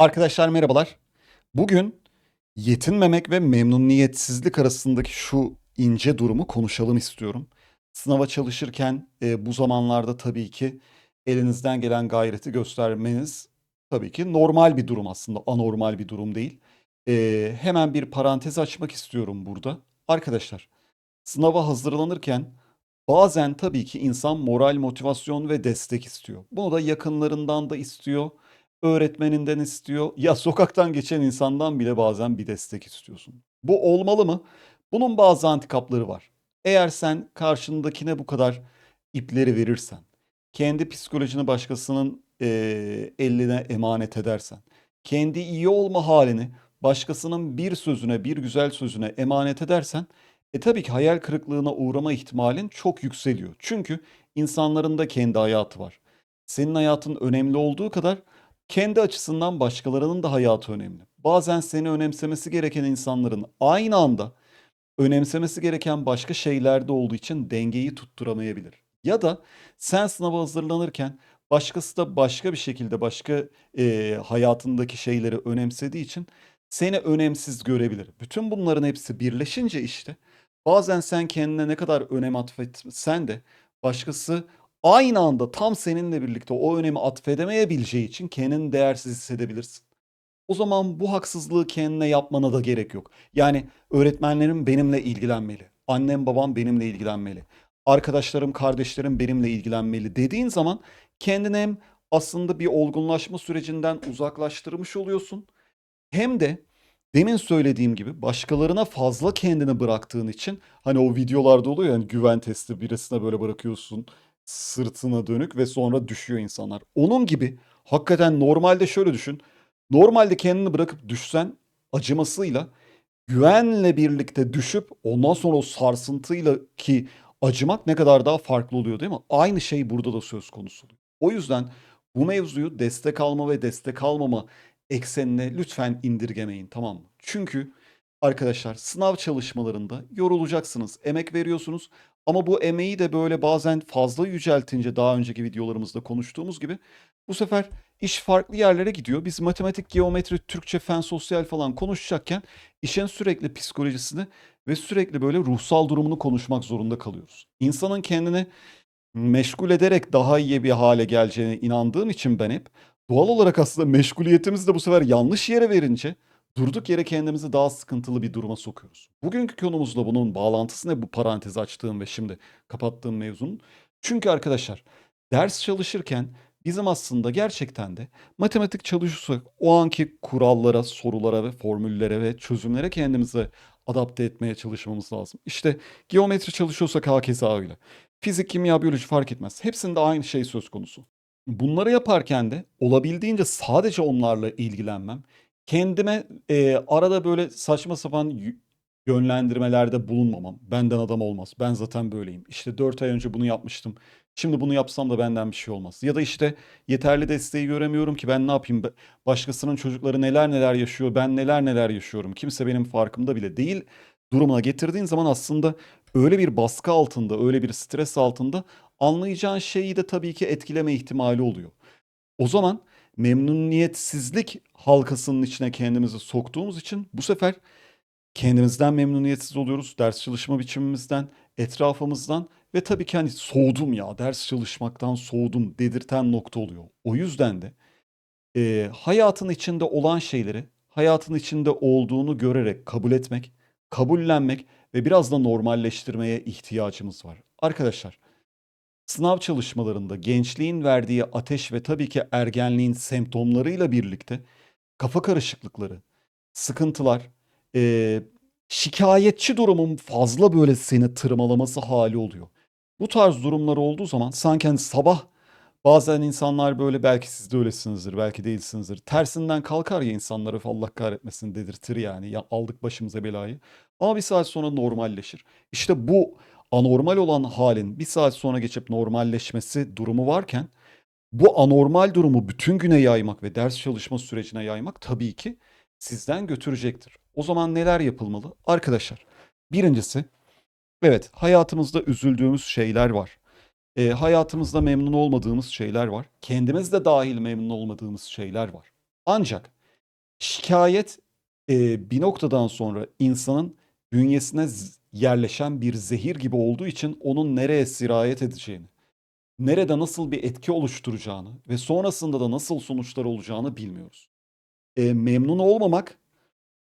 Arkadaşlar merhabalar. Bugün yetinmemek ve memnuniyetsizlik arasındaki şu ince durumu konuşalım istiyorum. Sınava çalışırken e, bu zamanlarda tabii ki elinizden gelen gayreti göstermeniz tabii ki normal bir durum aslında, anormal bir durum değil. E, hemen bir parantez açmak istiyorum burada. Arkadaşlar, sınava hazırlanırken bazen tabii ki insan moral, motivasyon ve destek istiyor. Bunu da yakınlarından da istiyor öğretmeninden istiyor. Ya sokaktan geçen insandan bile bazen bir destek istiyorsun. Bu olmalı mı? Bunun bazı antikapları var. Eğer sen karşındakine bu kadar ipleri verirsen, kendi psikolojini başkasının eee, eline emanet edersen, kendi iyi olma halini başkasının bir sözüne, bir güzel sözüne emanet edersen, e tabii ki hayal kırıklığına uğrama ihtimalin çok yükseliyor. Çünkü insanların da kendi hayatı var. Senin hayatın önemli olduğu kadar kendi açısından başkalarının da hayatı önemli. Bazen seni önemsemesi gereken insanların aynı anda önemsemesi gereken başka şeylerde olduğu için dengeyi tutturamayabilir. Ya da sen sınava hazırlanırken başkası da başka bir şekilde başka eee, hayatındaki şeyleri önemsediği için seni önemsiz görebilir. Bütün bunların hepsi birleşince işte bazen sen kendine ne kadar önem atfetsen de başkası aynı anda tam seninle birlikte o önemi atfedemeyebileceği için kendini değersiz hissedebilirsin. O zaman bu haksızlığı kendine yapmana da gerek yok. Yani öğretmenlerim benimle ilgilenmeli. Annem babam benimle ilgilenmeli. Arkadaşlarım, kardeşlerim benimle ilgilenmeli dediğin zaman kendini hem aslında bir olgunlaşma sürecinden uzaklaştırmış oluyorsun. Hem de demin söylediğim gibi başkalarına fazla kendini bıraktığın için hani o videolarda oluyor yani güven testi birisine böyle bırakıyorsun sırtına dönük ve sonra düşüyor insanlar. Onun gibi hakikaten normalde şöyle düşün. Normalde kendini bırakıp düşsen acımasıyla güvenle birlikte düşüp ondan sonra o sarsıntıyla ki acımak ne kadar daha farklı oluyor değil mi? Aynı şey burada da söz konusu. O yüzden bu mevzuyu destek alma ve destek almama eksenine lütfen indirgemeyin tamam mı? Çünkü arkadaşlar sınav çalışmalarında yorulacaksınız, emek veriyorsunuz ama bu emeği de böyle bazen fazla yüceltince daha önceki videolarımızda konuştuğumuz gibi bu sefer iş farklı yerlere gidiyor. Biz matematik, geometri, Türkçe, fen, sosyal falan konuşacakken işin sürekli psikolojisini ve sürekli böyle ruhsal durumunu konuşmak zorunda kalıyoruz. İnsanın kendini meşgul ederek daha iyi bir hale geleceğine inandığım için ben hep doğal olarak aslında meşguliyetimizi de bu sefer yanlış yere verince durduk yere kendimizi daha sıkıntılı bir duruma sokuyoruz. Bugünkü konumuzla bunun bağlantısı ne bu parantezi açtığım ve şimdi kapattığım mevzunun? Çünkü arkadaşlar ders çalışırken bizim aslında gerçekten de matematik çalışırsak o anki kurallara, sorulara ve formüllere ve çözümlere kendimizi adapte etmeye çalışmamız lazım. İşte geometri çalışıyorsak hakeza öyle. Fizik, kimya, biyoloji fark etmez. Hepsinde aynı şey söz konusu. Bunları yaparken de olabildiğince sadece onlarla ilgilenmem, kendime eee, arada böyle saçma sapan yönlendirmelerde bulunmamam. Benden adam olmaz. Ben zaten böyleyim. İşte 4 ay önce bunu yapmıştım. Şimdi bunu yapsam da benden bir şey olmaz. Ya da işte yeterli desteği göremiyorum ki ben ne yapayım? Başkasının çocukları neler neler yaşıyor, ben neler neler yaşıyorum. Kimse benim farkımda bile değil durumuna getirdiğin zaman aslında öyle bir baskı altında, öyle bir stres altında anlayacağın şeyi de tabii ki etkileme ihtimali oluyor. O zaman memnuniyetsizlik halkasının içine kendimizi soktuğumuz için bu sefer kendimizden memnuniyetsiz oluyoruz. Ders çalışma biçimimizden, etrafımızdan ve tabii ki hani soğudum ya ders çalışmaktan soğudum dedirten nokta oluyor. O yüzden de eee, hayatın içinde olan şeyleri hayatın içinde olduğunu görerek kabul etmek, kabullenmek ve biraz da normalleştirmeye ihtiyacımız var. Arkadaşlar Sınav çalışmalarında gençliğin verdiği ateş ve tabii ki ergenliğin semptomlarıyla birlikte kafa karışıklıkları, sıkıntılar, eee, şikayetçi durumun fazla böyle seni tırmalaması hali oluyor. Bu tarz durumlar olduğu zaman sanki hani sabah bazen insanlar böyle belki siz de öylesinizdir, belki değilsinizdir. Tersinden kalkar ya insanları Allah kahretmesin dedirtir yani. Ya aldık başımıza belayı. Ama bir saat sonra normalleşir. İşte bu anormal olan halin bir saat sonra geçip normalleşmesi durumu varken bu anormal durumu bütün güne yaymak ve ders çalışma sürecine yaymak tabii ki sizden götürecektir. O zaman neler yapılmalı? Arkadaşlar, birincisi evet hayatımızda üzüldüğümüz şeyler var. Eee, hayatımızda memnun olmadığımız şeyler var. Kendimiz de dahil memnun olmadığımız şeyler var. Ancak Şikayet e, bir noktadan sonra insanın bünyesine yerleşen bir zehir gibi olduğu için onun nereye sirayet edeceğini, nerede nasıl bir etki oluşturacağını ve sonrasında da nasıl sonuçlar olacağını bilmiyoruz. E, memnun olmamak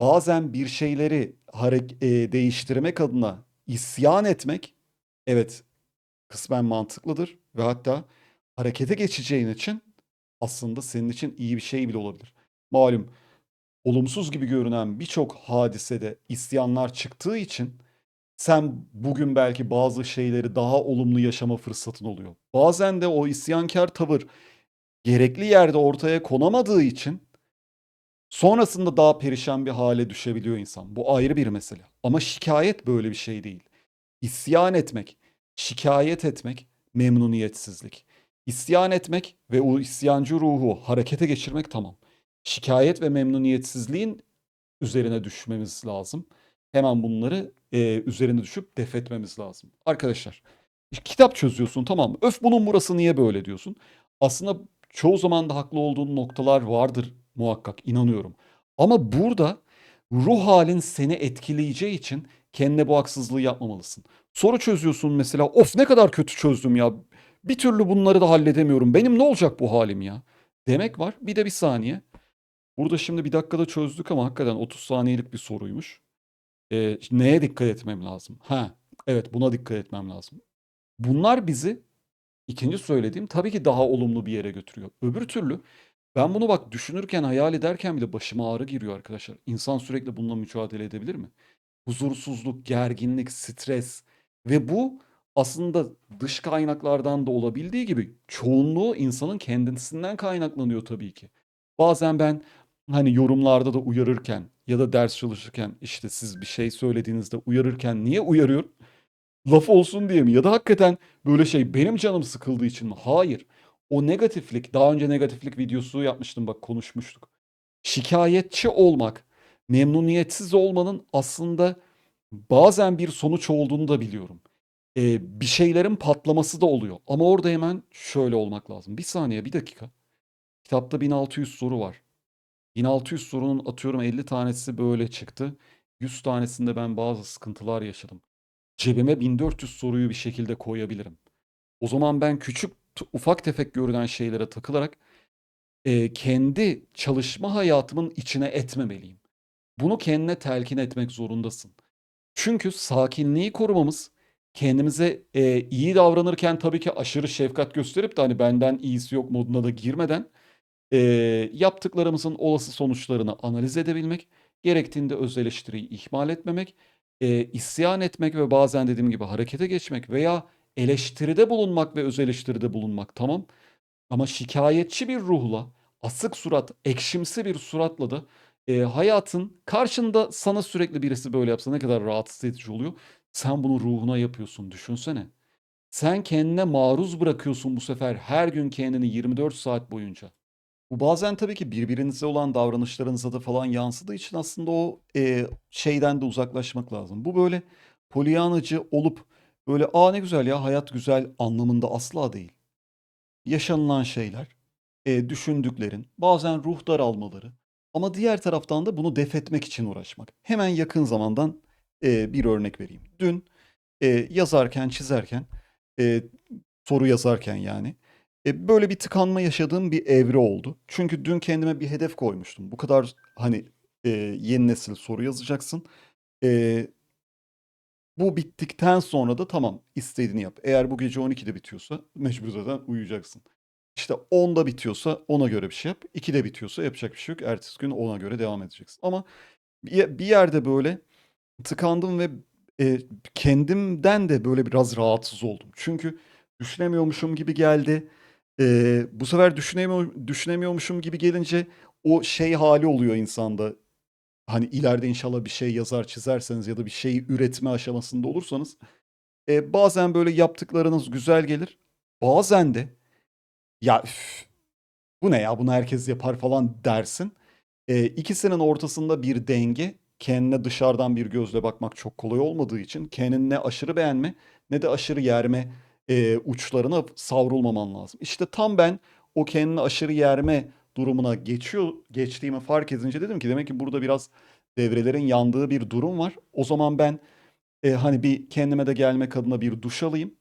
bazen bir şeyleri e, değiştirmek adına isyan etmek evet kısmen mantıklıdır ve hatta harekete geçeceğin için aslında senin için iyi bir şey bile olabilir. Malum olumsuz gibi görünen birçok hadisede isyanlar çıktığı için sen bugün belki bazı şeyleri daha olumlu yaşama fırsatın oluyor. Bazen de o isyankar tavır gerekli yerde ortaya konamadığı için sonrasında daha perişan bir hale düşebiliyor insan. Bu ayrı bir mesele. Ama şikayet böyle bir şey değil. İsyan etmek, şikayet etmek memnuniyetsizlik. İsyan etmek ve o isyancı ruhu harekete geçirmek tamam. Şikayet ve memnuniyetsizliğin üzerine düşmemiz lazım. Hemen bunları e, üzerine düşüp def etmemiz lazım. Arkadaşlar kitap çözüyorsun tamam mı? Öf bunun burası niye böyle diyorsun. Aslında çoğu zaman da haklı olduğun noktalar vardır muhakkak inanıyorum. Ama burada ruh halin seni etkileyeceği için kendine bu haksızlığı yapmamalısın. Soru çözüyorsun mesela of ne kadar kötü çözdüm ya. Bir türlü bunları da halledemiyorum. Benim ne olacak bu halim ya? Demek var. Bir de bir saniye. Burada şimdi bir dakikada çözdük ama hakikaten 30 saniyelik bir soruymuş. Ee, neye dikkat etmem lazım? Ha, evet buna dikkat etmem lazım. Bunlar bizi ikinci söylediğim tabii ki daha olumlu bir yere götürüyor. Öbür türlü ben bunu bak düşünürken, hayal ederken bile başıma ağrı giriyor arkadaşlar. İnsan sürekli bununla mücadele edebilir mi? Huzursuzluk, gerginlik, stres ve bu aslında dış kaynaklardan da olabildiği gibi çoğunluğu insanın kendisinden kaynaklanıyor tabii ki. Bazen ben hani yorumlarda da uyarırken ya da ders çalışırken işte siz bir şey söylediğinizde uyarırken niye uyarıyorum? Laf olsun diye mi? Ya da hakikaten böyle şey benim canım sıkıldığı için mi? Hayır. O negatiflik, daha önce negatiflik videosu yapmıştım bak konuşmuştuk. Şikayetçi olmak, memnuniyetsiz olmanın aslında bazen bir sonuç olduğunu da biliyorum. Ee, bir şeylerin patlaması da oluyor. Ama orada hemen şöyle olmak lazım. Bir saniye, bir dakika. Kitapta 1600 soru var. 1600 sorunun atıyorum 50 tanesi böyle çıktı. 100 tanesinde ben bazı sıkıntılar yaşadım. Cebime 1400 soruyu bir şekilde koyabilirim. O zaman ben küçük, ufak tefek görünen şeylere takılarak e, kendi çalışma hayatımın içine etmemeliyim. Bunu kendine telkin etmek zorundasın. Çünkü sakinliği korumamız, kendimize e, iyi davranırken tabii ki aşırı şefkat gösterip de hani benden iyisi yok moduna da girmeden e, yaptıklarımızın olası sonuçlarını analiz edebilmek, gerektiğinde öz eleştiriyi ihmal etmemek, e, isyan etmek ve bazen dediğim gibi harekete geçmek veya eleştiride bulunmak ve öz eleştiride bulunmak tamam. Ama şikayetçi bir ruhla, asık surat, ekşimsi bir suratla da e, hayatın karşında sana sürekli birisi böyle yapsa ne kadar rahatsız edici oluyor. Sen bunu ruhuna yapıyorsun düşünsene. Sen kendine maruz bırakıyorsun bu sefer her gün kendini 24 saat boyunca. Bu bazen tabii ki birbirinize olan davranışlarınıza da falan yansıdığı için aslında o e, şeyden de uzaklaşmak lazım. Bu böyle polyanacı olup böyle aa ne güzel ya hayat güzel anlamında asla değil. Yaşanılan şeyler, e, düşündüklerin, bazen ruh daralmaları ama diğer taraftan da bunu def etmek için uğraşmak. Hemen yakın zamandan e, bir örnek vereyim. Dün e, yazarken, çizerken, e, soru yazarken yani e, böyle bir tıkanma yaşadığım bir evre oldu. Çünkü dün kendime bir hedef koymuştum. Bu kadar hani e, yeni nesil soru yazacaksın. E, bu bittikten sonra da tamam istediğini yap. Eğer bu gece 12'de bitiyorsa mecbur zaten uyuyacaksın. İşte 10'da bitiyorsa ona göre bir şey yap. 2'de bitiyorsa yapacak bir şey yok. Ertesi gün ona göre devam edeceksin. Ama bir, yerde böyle tıkandım ve e, kendimden de böyle biraz rahatsız oldum. Çünkü düşünemiyormuşum gibi geldi. E, bu sefer düşünemiyor, düşünemiyormuşum gibi gelince o şey hali oluyor insanda. Hani ileride inşallah bir şey yazar çizerseniz ya da bir şeyi üretme aşamasında olursanız e, bazen böyle yaptıklarınız güzel gelir. Bazen de ya üf, bu ne ya bunu herkes yapar falan dersin. E, ikisinin ortasında bir denge kendine dışarıdan bir gözle bakmak çok kolay olmadığı için kendini ne aşırı beğenme ne de aşırı yerme e, uçlarına savrulmaman lazım. İşte tam ben o kendini aşırı yerme durumuna geçiyor geçtiğimi fark edince dedim ki demek ki burada biraz devrelerin yandığı bir durum var. O zaman ben e, hani bir kendime de gelmek adına bir duş alayım.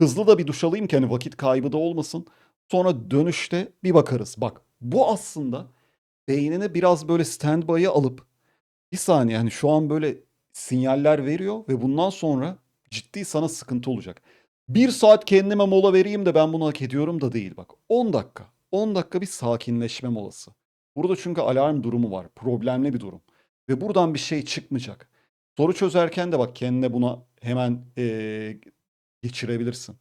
Hızlı da bir duş alayım ki hani vakit kaybı da olmasın. Sonra dönüşte bir bakarız. Bak bu aslında beynine biraz böyle standby'a alıp bir saniye hani şu an böyle sinyaller veriyor ve bundan sonra ciddi sana sıkıntı olacak. Bir saat kendime mola vereyim de ben bunu hak ediyorum da değil bak. 10 dakika. 10 dakika bir sakinleşme molası. Burada çünkü alarm durumu var. Problemli bir durum. Ve buradan bir şey çıkmayacak. Soru çözerken de bak kendine buna hemen eee, geçirebilirsin.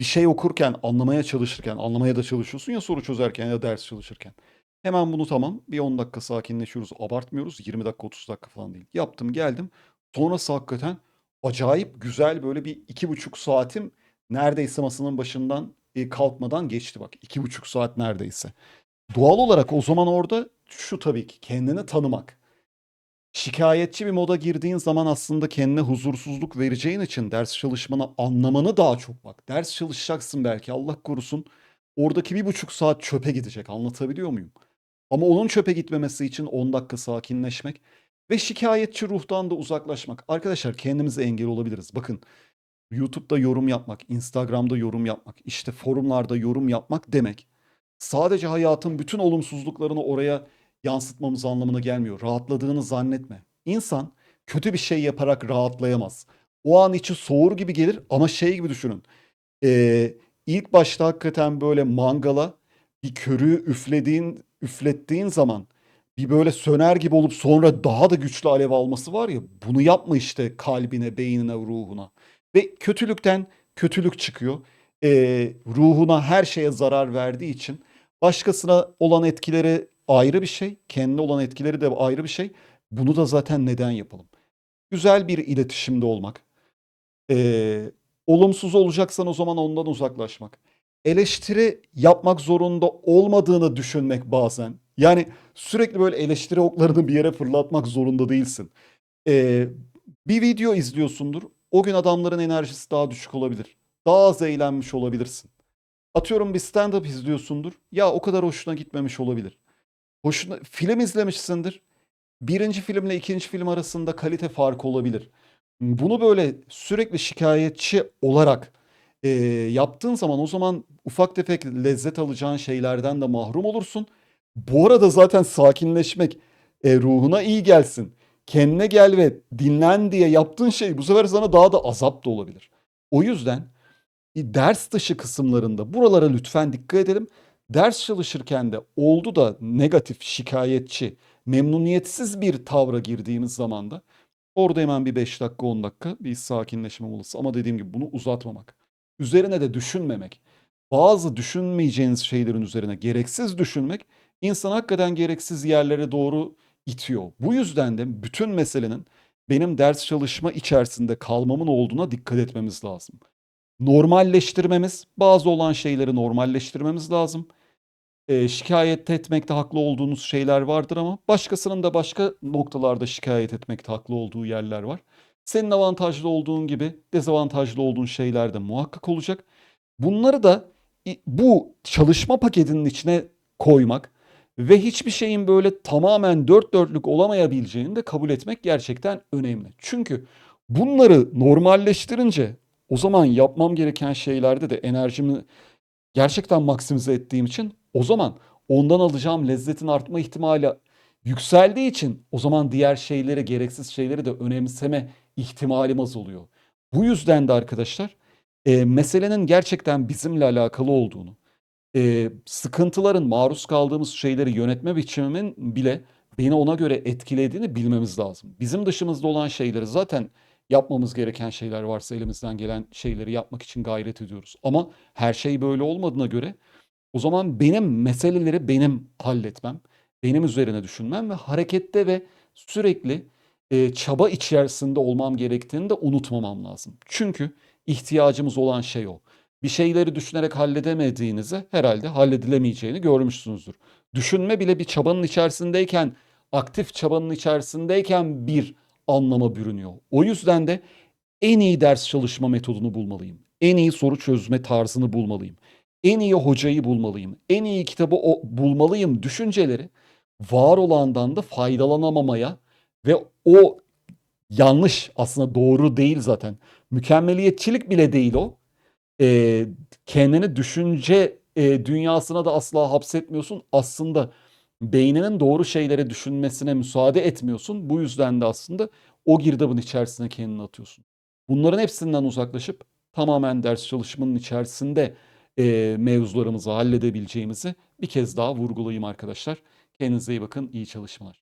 Bir şey okurken, anlamaya çalışırken, anlamaya da çalışıyorsun ya soru çözerken ya ders çalışırken. Hemen bunu tamam bir 10 dakika sakinleşiyoruz. Abartmıyoruz. 20 dakika 30 dakika falan değil. Yaptım geldim. Sonrası hakikaten acayip güzel böyle bir iki buçuk saatim neredeyse masanın başından e, kalkmadan geçti bak. iki buçuk saat neredeyse. Doğal olarak o zaman orada şu tabii ki kendini tanımak. Şikayetçi bir moda girdiğin zaman aslında kendine huzursuzluk vereceğin için ders çalışmanı anlamanı daha çok bak. Ders çalışacaksın belki Allah korusun. Oradaki bir buçuk saat çöpe gidecek anlatabiliyor muyum? Ama onun çöpe gitmemesi için 10 dakika sakinleşmek ve şikayetçi ruhtan da uzaklaşmak. Arkadaşlar kendimize engel olabiliriz. Bakın YouTube'da yorum yapmak, Instagram'da yorum yapmak, işte forumlarda yorum yapmak demek sadece hayatın bütün olumsuzluklarını oraya yansıtmamız anlamına gelmiyor. Rahatladığını zannetme. İnsan kötü bir şey yaparak rahatlayamaz. O an içi soğur gibi gelir ama şey gibi düşünün. Ee, ilk başta hakikaten böyle mangala bir körüğü üflediğin, üflettiğin zaman bir böyle söner gibi olup sonra daha da güçlü alev alması var ya bunu yapma işte kalbine, beynine, ruhuna. Ve kötülükten kötülük çıkıyor. Ee, ruhuna her şeye zarar verdiği için başkasına olan etkileri ayrı bir şey, kendine olan etkileri de ayrı bir şey. Bunu da zaten neden yapalım? Güzel bir iletişimde olmak. Ee, olumsuz olacaksan o zaman ondan uzaklaşmak. Eleştiri yapmak zorunda olmadığını düşünmek bazen. Yani sürekli böyle eleştiri oklarını bir yere fırlatmak zorunda değilsin. Ee, bir video izliyorsundur. O gün adamların enerjisi daha düşük olabilir. Daha az eğlenmiş olabilirsin. Atıyorum bir stand-up izliyorsundur. Ya o kadar hoşuna gitmemiş olabilir. Hoşuna, film izlemişsindir. Birinci filmle ikinci film arasında kalite farkı olabilir. Bunu böyle sürekli şikayetçi olarak e, yaptığın zaman o zaman ufak tefek lezzet alacağın şeylerden de mahrum olursun. Bu arada zaten sakinleşmek e, ruhuna iyi gelsin. Kendine gel ve dinlen diye yaptığın şey bu sefer sana daha da azap da olabilir. O yüzden ders dışı kısımlarında buralara lütfen dikkat edelim. Ders çalışırken de oldu da negatif, şikayetçi, memnuniyetsiz bir tavra girdiğimiz zaman da orada hemen bir 5 dakika 10 dakika bir sakinleşme molası. Ama dediğim gibi bunu uzatmamak. Üzerine de düşünmemek. Bazı düşünmeyeceğiniz şeylerin üzerine gereksiz düşünmek insanı hakikaten gereksiz yerlere doğru itiyor. Bu yüzden de bütün meselenin benim ders çalışma içerisinde kalmamın olduğuna dikkat etmemiz lazım. Normalleştirmemiz, bazı olan şeyleri normalleştirmemiz lazım. Eee, şikâyet etmekte haklı olduğunuz şeyler vardır ama başkasının da başka noktalarda şikayet etmekte haklı olduğu yerler var. Senin avantajlı olduğun gibi dezavantajlı olduğun şeyler de muhakkak olacak. Bunları da bu çalışma paketinin içine koymak ve hiçbir şeyin böyle tamamen dört dörtlük olamayabileceğini de kabul etmek gerçekten önemli. Çünkü bunları normalleştirince o zaman yapmam gereken şeylerde de enerjimi gerçekten maksimize ettiğim için o zaman ondan alacağım lezzetin artma ihtimali yükseldiği için o zaman diğer şeyleri, gereksiz şeyleri de önemseme ihtimalim azalıyor. Bu yüzden de arkadaşlar eee, meselenin gerçekten bizimle alakalı olduğunu, eee, sıkıntıların, maruz kaldığımız şeyleri yönetme biçimimin bile beni ona göre etkilediğini bilmemiz lazım. Bizim dışımızda olan şeyleri zaten yapmamız gereken şeyler varsa elimizden gelen şeyleri yapmak için gayret ediyoruz. Ama her şey böyle olmadığına göre o zaman benim meseleleri benim halletmem, benim üzerine düşünmem ve harekette ve sürekli eee, çaba içerisinde olmam gerektiğini de unutmamam lazım. Çünkü ihtiyacımız olan şey o. Bir şeyleri düşünerek halledemediğinizi herhalde halledilemeyeceğini görmüşsünüzdür. Düşünme bile bir çabanın içerisindeyken, aktif çabanın içerisindeyken bir anlama bürünüyor. O yüzden de en iyi ders çalışma metodunu bulmalıyım. En iyi soru çözme tarzını bulmalıyım. en iyi hocayı bulmalıyım, en iyi kitabı bulmalıyım düşünceleri var olandan da faydalanamamaya ve o yanlış aslında doğru değil zaten. Mükemmeliyetçilik bile değil o. Eee, kendini düşünce, eee, dünyasına da asla hapsetmiyorsun. Aslında beyninin doğru şeyleri düşünmesine müsaade etmiyorsun. Bu yüzden de aslında o girdabın içerisine kendini atıyorsun. Bunların hepsinden uzaklaşıp tamamen ders çalışmanın içerisinde, eee, mevzularımızı halledebileceğimizi bir kez daha vurgulayayım arkadaşlar. Kendinize iyi bakın, iyi çalışmalar.